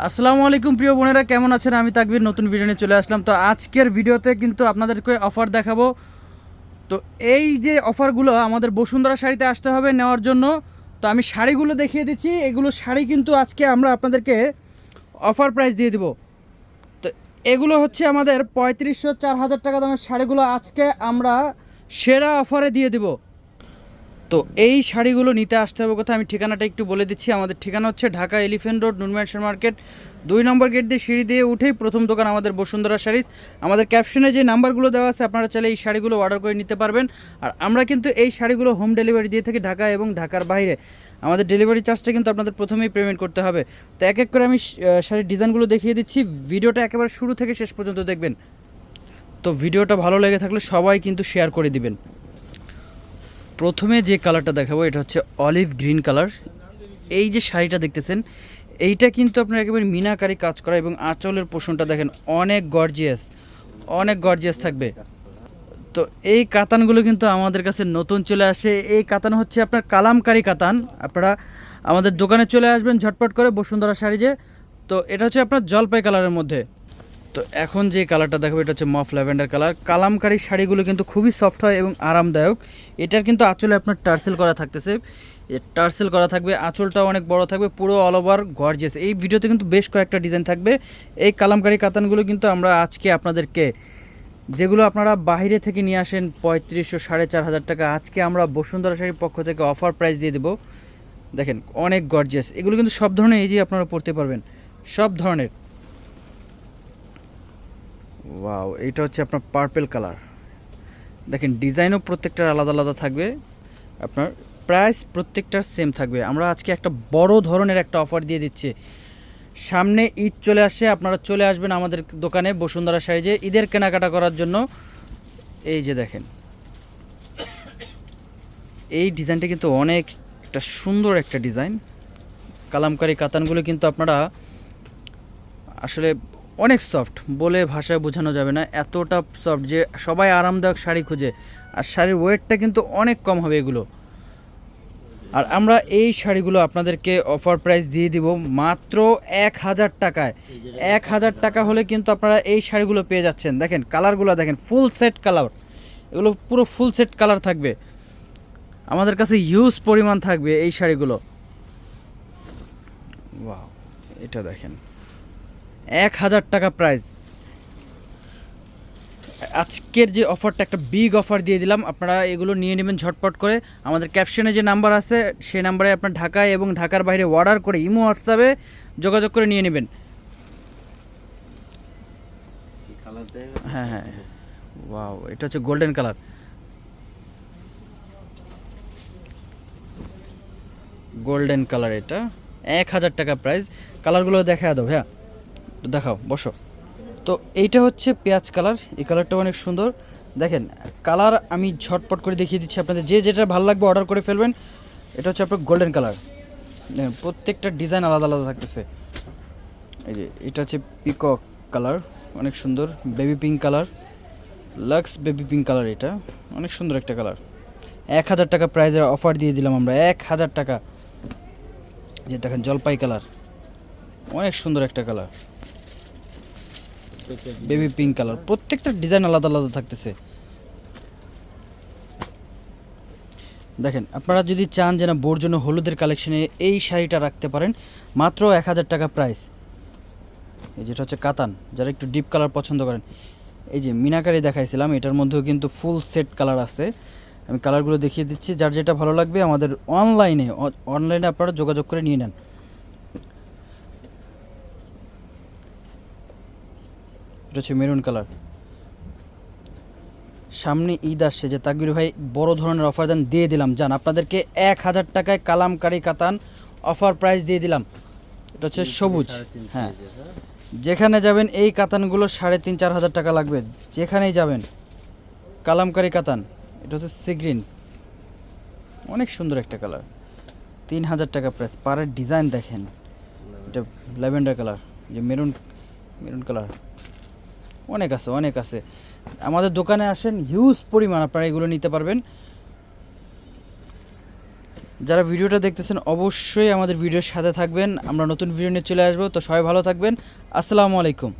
আসসালামু আলাইকুম, প্রিয় বোনেরা, কেমন আছেন? আমি তাকবির, নতুন ভিডিও নিয়ে চলে আসলাম। তো আজকের ভিডিওতে কিন্তু আপনাদেরকে অফার দেখাবো। তো এই যে অফারগুলো আমাদের বসুন্ধরা শাড়িতে আসতে হবে নেওয়ার জন্য, তো আমি শাড়িগুলো দেখিয়ে দিচ্ছি। এগুলো শাড়ি কিন্তু আজকে আমরা আপনাদেরকে অফার প্রাইস দিয়ে দিব। তো এগুলো হচ্ছে আমাদের পঁয়ত্রিশশো চার হাজার টাকা দামের শাড়িগুলো আজকে আমরা সেরা অফারে দিয়ে দেবো। তো এই শাড়িগুলো নিতে আসতে হবে কোথায়? আমি ঠিকানাটা একটু বলে দিচ্ছি। আমাদের ঠিকানা হচ্ছে Dhaka elephant road Noon Mansion market. দুই নম্বর গেট দিয়ে সিঁড়ি দিয়ে উঠেই প্রথম দোকান আমাদের বসুন্ধরা শাড়িজ আমাদের ক্যাপশনে যে নাম্বারগুলো দেওয়া আছে, আপনারা চাইলে এই শাড়িগুলো অর্ডার করে নিতে পারবেন। আর আমরা কিন্তু এই শাড়িগুলো হোম ডেলিভারি দিয়ে থাকি ঢাকা এবং ঢাকার বাইরে। আমাদের ডেলিভারি চার্জটা কিন্তু আপনাদের প্রথমেই পেমেন্ট করতে হবে। তো এক এক করে আমি শাড়ির ডিজাইনগুলো দেখিয়ে দিচ্ছি। ভিডিওটা একেবারে শুরু থেকে শেষ পর্যন্ত দেখবেন। তো ভিডিওটা ভালো লেগে থাকলে সবাই কিন্তু শেয়ার করে দিবেন। প্রথমে যে কালারটা দেখাবো, এটা হচ্ছে অলিভ গ্রিন কালার। এই যে শাড়িটা দেখতেছেন, এইটা কিন্তু আপনার একেবারে মিনাকারি কাজ করা এবং আঁচলের পোষণটা দেখেন, অনেক গর্জিয়াস অনেক গর্জিয়াস থাকবে। তো এই কাতানগুলো কিন্তু আমাদের কাছে নতুন চলে আসে। এই কাতান হচ্ছে আপনার কালামকারি কাতান। আপনারা আমাদের দোকানে চলে আসবেন ঝটপট করে বসুন্ধরা শাড়ি যে। তো এটা হচ্ছে আপনার জলপাই কালারের মধ্যে। তো এখন যে কালারটা দেখাবো, এটা হচ্ছে মফ ল্যাভেন্ডার কালার। কালামকারী শাড়িগুলো কিন্তু খুবই সফট হয় এবং আরামদায়ক। এটার কিন্তু আঁচলে আপনার টার্সেল করা থাকতেছে। টার্সেল করা থাকবে, আঁচলটাও অনেক বড় থাকবে, পুরো অল ওভার গর্জেস এই ভিডিওতে কিন্তু বেশ কয়েকটা ডিজাইন থাকবে। এই কালামকারী কাতানগুলো কিন্তু আমরা আজকে আপনাদেরকে, যেগুলো আপনারা বাইরে থেকে নিয়ে আসেন পঁয়ত্রিশশো সাড়ে চার হাজার টাকা, আজকে আমরা বসুন্ধরা শাড়ির পক্ষ থেকে অফার প্রাইস দিয়ে দেবো। দেখেন, অনেক গর্জেস এগুলো কিন্তু সব ধরনের এই যে আপনারা পড়তে পারবেন, সব ধরনের। ওয়াও এটা হচ্ছে আপনার পার্পেল কালার দেখেন ডিজাইনও প্রত্যেকটার আলাদা আলাদা থাকবে। আপনার প্রাইস প্রত্যেকটার সেম থাকবে। আমরা আজকে একটা বড় ধরনের একটা অফার দিয়ে দিচ্ছি। সামনে ঈদ চলে আসছে, আপনারা চলে আসবেন আমাদের দোকানে, বসুন্ধরা সাইজে ঈদের কেনাকাটা করার জন্য। এই যে দেখেন। এই ডিজাইনটা কিন্তু অনেক একটা সুন্দর একটা ডিজাইন কালামকারি কাতানগুলো কিন্তু আপনারা আসলে অনেক সফট বলে ভাষায় বোঝানো যাবে না। এতটা সফট যে সবাই আরামদায়ক শাড়ি খুঁজে। আর শাড়ির ওয়েটটা কিন্তু অনেক কম হবে এগুলো। আর আমরা এই শাড়িগুলো আপনাদেরকে অফার প্রাইস দিয়ে দিব মাত্র এক হাজার টাকায়। এক হাজার টাকা হলে কিন্তু আপনারা এই শাড়িগুলো পেয়ে যাচ্ছেন। দেখেন কালারগুলো দেখেন ফুল সেট কালার এগুলো পুরো ফুল সেট কালার থাকবে। আমাদের কাছে হিউজ পরিমাণ থাকবে এই শাড়িগুলো। এটা দেখেন। এক হাজার টাকা প্রাইস আজকের যে অফারটা একটা বিগ অফার দিয়ে দিলাম। আপনারা এগুলো নিয়ে নেবেন ঝটপট করে। আমাদের ক্যাপশনে যে নাম্বার আছে সেই নাম্বারে আপনার ঢাকায় এবং ঢাকার বাইরে অর্ডার করে ইমো হোয়াটসঅ্যাপে যোগাযোগ করে নিয়ে নেবেন। হ্যাঁ হ্যাঁ ওয়াও এটা হচ্ছে গোল্ডেন কালার গোল্ডেন কালার এটা। এক হাজার টাকা প্রাইস কালারগুলো দেখা দাও হ্যাঁ। দেখাও, বসো। তো এইটা হচ্ছে পেঁয়াজ কালার, এই কালারটা অনেক সুন্দর। দেখেন, কালার আমি ঝটপট করে দেখিয়ে দিচ্ছি আপনাদের। যে যেটা ভালো লাগবে অর্ডার করে ফেলবেন, এটা হচ্ছে আপনার গোল্ডেন কালার প্রত্যেকটা ডিজাইন আলাদা আলাদা থাকতেছে। এই যে, এটা হচ্ছে পিকক কালার অনেক সুন্দর baby pink colour lux baby pink colour এটা। অনেক সুন্দর একটা কালার এক হাজার টাকা প্রাইজের অফার দিয়ে দিলাম আমরা, এক হাজার টাকা। যে দেখেন, জলপাই কালার অনেক সুন্দর একটা কালার বেবি পিঙ্ক কালার প্রত্যেকটা ডিজাইন আলাদা আলাদা থাকতেছে। দেখেন, আপনারা যদি চান যে না বোর জন্য হলুদের কালেকশনে এই শাড়িটা রাখতে পারেন, মাত্র এক হাজার টাকা প্রাইস এই যেটা হচ্ছে কাতান, যারা একটু ডিপ কালার পছন্দ করেন। এই যে মিনাকারি দেখাইছিলাম, এটার মধ্যেও কিন্তু ফুল সেট কালার আছে। আমি কালারগুলো দেখিয়ে দিচ্ছি, যার যেটা ভালো লাগবে আমাদের অনলাইনে অনলাইনে আপনারা যোগাযোগ করে নিয়ে নেন। এটা হচ্ছে মেরুন কালার। সামনে ঈদ আসছে যে তাকবির ভাই বড় ধরনের অফার দেন দিয়ে দিলাম। যান আপনাদেরকে এক হাজার টাকায় কালামকারি কাতান অফার প্রাইস দিয়ে দিলাম। এটা হচ্ছে সবুজ। হ্যাঁ। যেখানে যাবেন এই কাতানগুলো সাড়ে তিন চার হাজার টাকা লাগবে। যেখানেই যাবেন কালামকারি কাতান। এটা হচ্ছে সিগ্রিন অনেক সুন্দর একটা কালার। তিন হাজার টাকা প্রাইস পাড়ের ডিজাইন দেখেন। এটা ল্যাভেন্ডার কালার। যে মেরুন মেরুন কালার। অনেক আছে অনেক আছে। আমাদের দোকানে আসেন হিউজ পরিমাণ আপনারা এগুলো নিতে পারবেন। যারা ভিডিওটা দেখতেছেন, অবশ্যই আমাদের ভিডিওর সাথে থাকবেন। আমরা নতুন ভিডিও নিয়ে চলে আসব, তো সবাই ভালো থাকবেন। আসসালামু আলাইকুম।